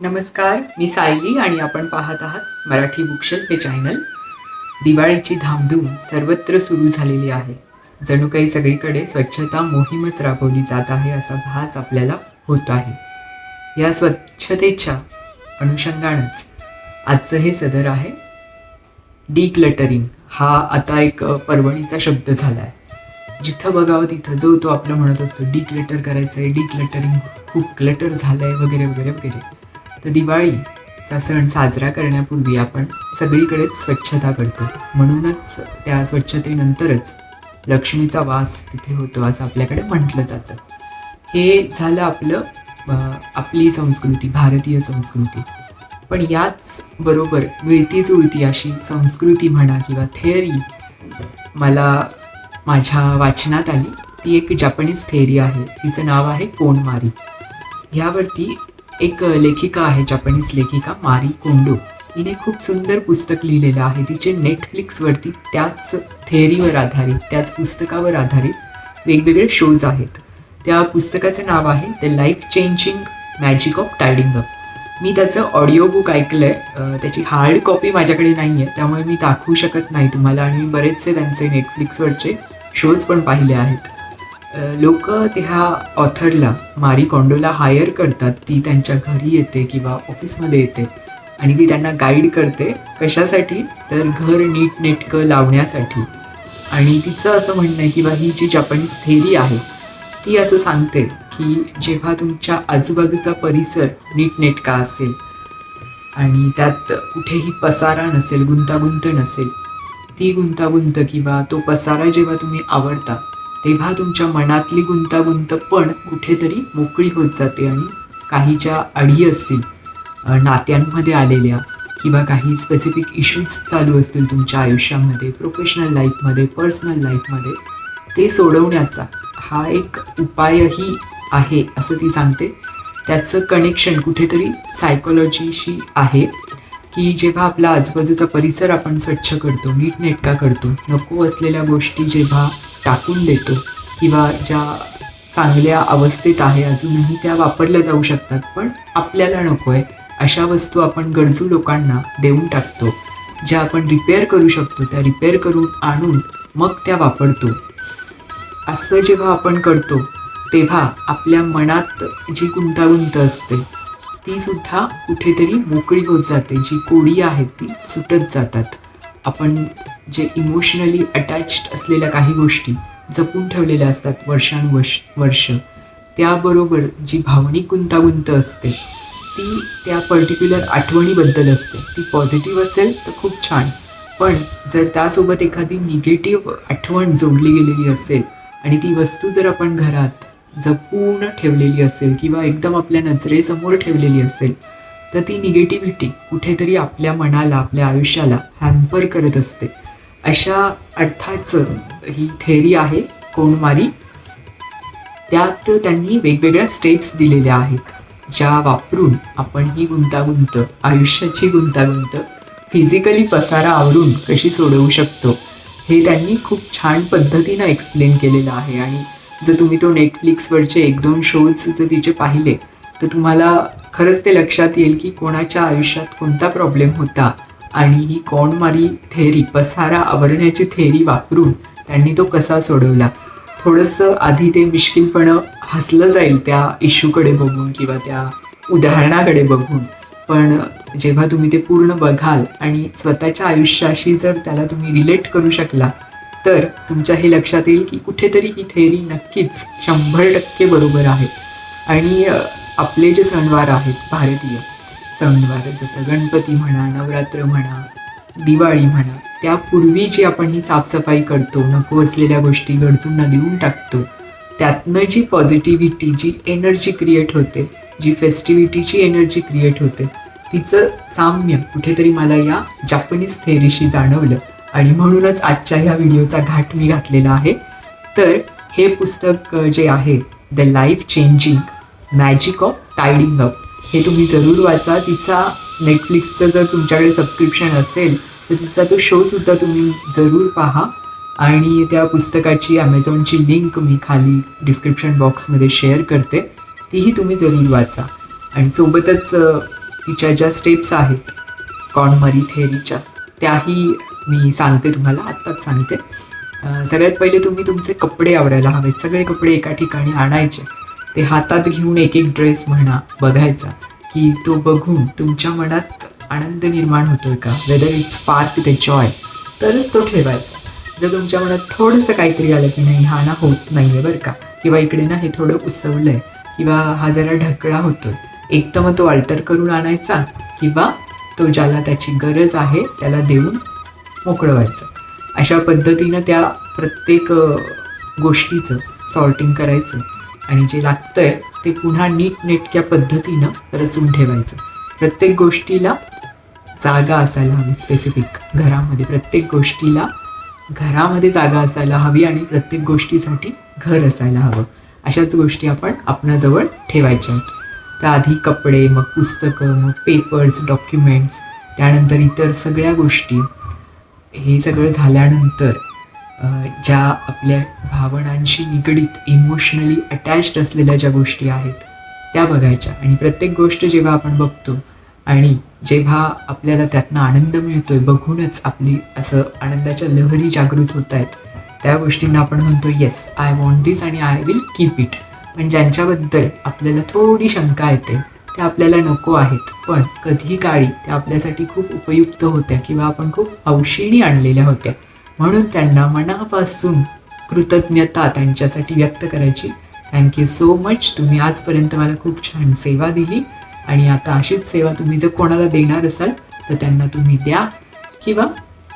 नमस्कार मी सायली आणि आपण पाहत आहात मराठी बुकशेल हे चॅनल. दिवाळीची धामधूम सर्वत्र सुरू झालेली आहे. जणू काही सगळीकडे स्वच्छता मोहीमच राबवली जात आहे असा भास आपल्याला होत आहे. या स्वच्छतेच्या अनुषंगानंच आजचं हे सदर आहे. डिक्लटरिंग हा आता एक पर्वणीचा शब्द झाला आहे जिथं बघावं तिथं जो तो आपलं म्हणत असतो डिक्लटर करायचं आहे डिक्लटरिंग खूप क्लटर झालं आहे वगैरे वगैरे वगैरे. तर दिवाळीचा सण साजरा करण्यापूर्वी आपण सगळीकडेच स्वच्छता करतो. म्हणूनच त्या स्वच्छतेनंतरच लक्ष्मीचा वास तिथे होतो असं आपल्याकडे म्हटलं जातं. हे झालं आपलं आपली संस्कृती भारतीय संस्कृती. पण याच बरोबर मिळती जुळती अशी संस्कृती म्हणा किंवा थेअरी मला माझ्या वाचनात आली. ती एक जपानीज थेअरी आहे. तिचं नाव आहे कोणमारी ह्यावरती एक लेखिका आहे जपानीज लेखिका मारी कोंडो. हिने खूप सुंदर पुस्तक लिहिलेलं आहे. तिचे नेटफ्लिक्सवरती त्याच थेअरीवर आधारित त्याच पुस्तकावर आधारित वेगवेगळे शोज आहेत. त्या पुस्तकाचं नाव आहे the life changing magic of tidying up मी त्याचं ऑडिओ बुक ऐकलं आहे त्याची हार्ड कॉपी माझ्याकडे नाही आहे त्यामुळे मी दाखवू शकत नाही तुम्हाला. आणि बरेचसे त्यांचे नेटफ्लिक्सवरचे शोज पण पाहिले आहेत. लोक त्या ऑथरला मारी कॉन्डोला हायर करतात. ती त्यांच्या घरी येते किंवा ऑफिसमध्ये येते. आणि ती त्यांना गाईड करते कशासाठी? तर घर नीट नेटकं लावण्यासाठी. आणि तिचं असं म्हणणं आहे किंवा ही जी जपानीज थेरी आहे ती असं सांगते की जेव्हा तुमच्या आजूबाजूचा परिसर नीटनेटका असेल आणि त्यात कुठेही पसारा नसेल गुंतागुंत नसेल ती गुंतागुंत किंवा तो पसारा जेव्हा तुम्ही आवडता तेव्हा तुमच्या मनातली गुंतागुंत पण कुठेतरी मोकळी होत जाते आणि काही ज्या अडी असतील नात्यांमध्ये आलेल्या किंवा काही स्पेसिफिक इश्यूज चालू असतील तुमच्या आयुष्यामध्ये प्रोफेशनल लाईफमध्ये पर्सनल लाईफमध्ये ते सोडवण्याचा हा एक उपायही आहे असं ती सांगते. त्याचं कनेक्शन कुठेतरी सायकोलॉजीशी आहे की जेव्हा आपला आजूबाजूचा परिसर आपण स्वच्छ करतो नीटनेटका करतो नको असलेल्या गोष्टी जेव्हा टाकून देतो किंवा ज्या चांगल्या अवस्थेत आहे अजूनही त्या वापरल्या जाऊ शकतात. पण आपल्याला नको आहे. अशा वस्तू आपण गरजू लोकांना देऊन टाकतो. ज्या आपण रिपेअर करू शकतो त्या रिपेअर करून आणून मग त्या वापरतो. असं जेव्हा आपण करतो तेव्हा आपल्या मनात जी गुंतागुंत असते ती सुद्धा कुठेतरी मोकळी होत जाते. जी कोडी आहेत ती सुटत जातात. आपण जे इमोशनली अटॅच्ड असलेल्या काही गोष्टी जपून ठेवलेल्या असतात वर्षानुवर्ष वर्ष त्याबरोबर जी भावनिक गुंतागुंत असते ती त्या पर्टिक्युलर आठवणीबद्दल असते. ती पॉझिटिव्ह असेल तर खूप छान. पण जर त्यासोबत एखादी निगेटिव्ह आठवण जोडली गेलेली असेल आणि ती वस्तू जर आपण घरात जपून ठेवलेली असेल किंवा एकदम आपल्या नजरेसमोर ठेवलेली असेल तर ती निगेटिव्हिटी कुठेतरी आपल्या मनाला आपल्या आयुष्याला हॅम्पर करत असते. अशा अर्थाचं ही थेअरी आहे कोणमारी. त्यात त्यांनी वेगवेगळ्या स्टेप्स दिलेल्या आहेत ज्या वापरून आपण ही गुंतागुंत आयुष्याची गुंतागुंत फिजिकली पसारा आवरून कशी सोडवू शकतो हे त्यांनी खूप छान पद्धतीनं एक्सप्लेन केलेलं आहे. आणि जर तुम्ही तो नेटफ्लिक्सवरचे एक दोन शोज जर तिचे पाहिले तर तुम्हाला खरंच ते लक्षात येईल की कोणाच्या आयुष्यात कोणता प्रॉब्लेम होता. आणि ही कोणमारी थेअरी पसारा आवरण्याची थेअरी वापरून त्यांनी तो कसा सोडवला. थोडंसं आधी ते मिश्किलपणं हसलं जाईल त्या इश्यूकडे बघून किंवा त्या उदाहरणाकडे बघून. पण जेव्हा तुम्ही ते पूर्ण बघाल आणि स्वतःच्या आयुष्याशी जर त्याला तुम्ही रिलेट करू शकला तर तुमच्या हे लक्षात येईल की कुठेतरी ही थेअरी नक्कीच शंभर टक्के बरोबर आहे. आणि आपले जे सणवार आहेत भारतीय सणवार जसं गणपती म्हणा नवरात्र म्हणा दिवाळी म्हणा त्यापूर्वी जी आपण ही साफसफाई करतो नको असलेल्या गोष्टी गरजूंना देऊन टाकतो त्यातनं जी पॉझिटिव्हिटी जी एनर्जी क्रिएट होते जी फेस्टिव्हिटीची एनर्जी क्रिएट होते तिचं साम्य कुठेतरी मला या जापनीज थेरीशी जाणवलं. आणि म्हणूनच आजच्या ह्या व्हिडिओचा घाट मी घातलेला आहे. तर हे पुस्तक जे आहे the life changing magic of tidying up हे तुम्ही जरूर वाचा. तिचा नेटफ्लिक्सचं जर तुमच्याकडे सबस्क्रिप्शन असेल तर तिचा तो शोसुद्धा तुम्ही जरूर पहा. आणि त्या पुस्तकाची ॲमेझॉनची लिंक मी खाली डिस्क्रिप्शन बॉक्समध्ये शेअर करते. तीही तुम्ही जरूर वाचा. आणि सोबतच तिच्या ज्या स्टेप्स आहेत कॉर्नमरी थेअरीच्या त्याही मी सांगते तुम्हाला आत्ताच सांगते. सगळ्यात पहिले तुम्ही तुमचे कपडे आवडायला हवेत. सगळे कपडे एका ठिकाणी आणायचे. ते हातात घेऊन एक एक ड्रेस म्हणा बघायचा. की तो बघून तुमच्या मनात आनंद निर्माण होतोय का? Whether it spark the joy तरच तो ठेवायचा. जर तुमच्या मनात थोडंसं काहीतरी आलं की नाही हा ना होत नाहीये बरं का. किंवा इकडे ना हे थोडं उसवलंय किंवा हा जरा ढकळा होतोय. एक तर मग तो अल्टर करून आणायचा किंवा तो ज्याला त्याची गरज आहे त्याला देऊन मोकळवायचं. अशा पद्धतीनं त्या प्रत्येक गोष्टीचं सॉर्टिंग करायचं. आणि जे लागतं आहे ते पुन्हा नीटनेटक्या पद्धतीनं रचून ठेवायचं. प्रत्येक गोष्टीला जागा असायला हवी स्पेसिफिक घरामध्ये प्रत्येक गोष्टीला घरामध्ये जागा असायला हवी आणि प्रत्येक गोष्टीसाठी घर असायला हवं. अशाच गोष्टी आपण आपणाजवळ ठेवायच्या आहेत. त्या आधी कपडे मग पुस्तकं मग पेपर्स डॉक्युमेंट्स त्यानंतर इतर सगळ्या गोष्टी. हे सगळं झाल्यानंतर ज्या आपल्या भावनांशी निगडीत इमोशनली अटॅच्ड असलेल्या ज्या गोष्टी आहेत त्या बघायच्या. आणि प्रत्येक गोष्ट जेव्हा आपण बघतो आणि जेव्हा आपल्याला त्यातनं आनंद मिळतोय बघूनच आपली असं आनंदाच्या लहरी जागृत होत आहेत त्या गोष्टींना आपण म्हणतो येस आय वॉन्ट दिस आणि आय विल कीप इट पण ज्यांच्याबद्दल आपल्याला थोडी शंका येते त्या आपल्याला नको आहेत. पण कधी काळी त्या आपल्यासाठी खूप उपयुक्त होत्या किंवा आपण खूप हौशीने आणलेल्या होत्या. म्हणून त्यांना मनापासून कृतज्ञता त्यांच्यासाठी व्यक्त करायची. थँक्यू सो मच तुम्ही आजपर्यंत मला खूप छान सेवा दिली. आणि आता अशीच सेवा तुम्ही जर कोणाला देणार असाल तर त्यांना तुम्ही द्या. किंवा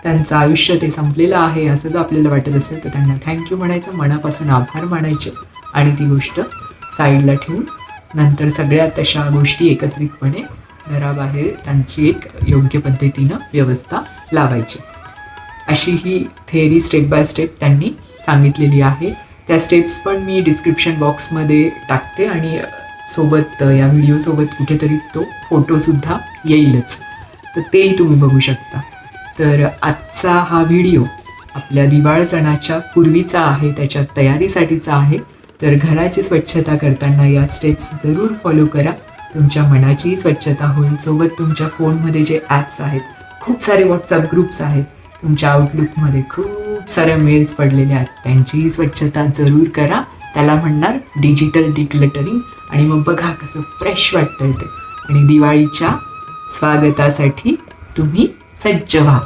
त्यांचं आयुष्य ते संपलेलं आहे असं जर आपल्याला वाटत असेल तर त्यांना थँक्यू म्हणायचं. मनापासून आभार मानायचे. आणि ती गोष्ट साईडला ठेवून नंतर सगळ्या तशा गोष्टी एकत्रितपणे घराबाहेर त्यांची एक योग्य पद्धतीनं व्यवस्था लावायची. अशी ही थेअरी स्टेप बाय स्टेप त्यांनी सांगितलेली आहे. त्या स्टेप्स पण मी डिस्क्रिप्शन बॉक्समध्ये टाकते आणि सोबत या व्हिडिओसोबत कुठेतरी तो फोटोसुद्धा येईलच. तर तेही तुम्ही बघू शकता. तर आजचा हा व्हिडिओ आपल्या दिवाळ सणाच्या पूर्वीचा आहे त्याच्या तयारीसाठीचा आहे. तर घराची स्वच्छता करताना या स्टेप्स जरूर फॉलो करा. तुमच्या मनाचीही स्वच्छता होईल. सोबत तुमच्या फोनमध्ये जे ॲप्स आहेत खूप सारे व्हॉट्सअप ग्रुप्स आहेत. तुमच्या आउटलुकमध्ये खूप साऱ्या मेल्स पडलेल्या आहेत. त्यांचीही स्वच्छता जरूर करा. त्याला म्हणणार डिजिटल डिक्लटरिंग आणि मग बघा कसं फ्रेश वाटतं ते. आणि दिवाळीच्या स्वागतासाठी तुम्ही सज्ज व्हा.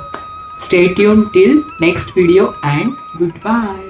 Stay tuned till next video and good bye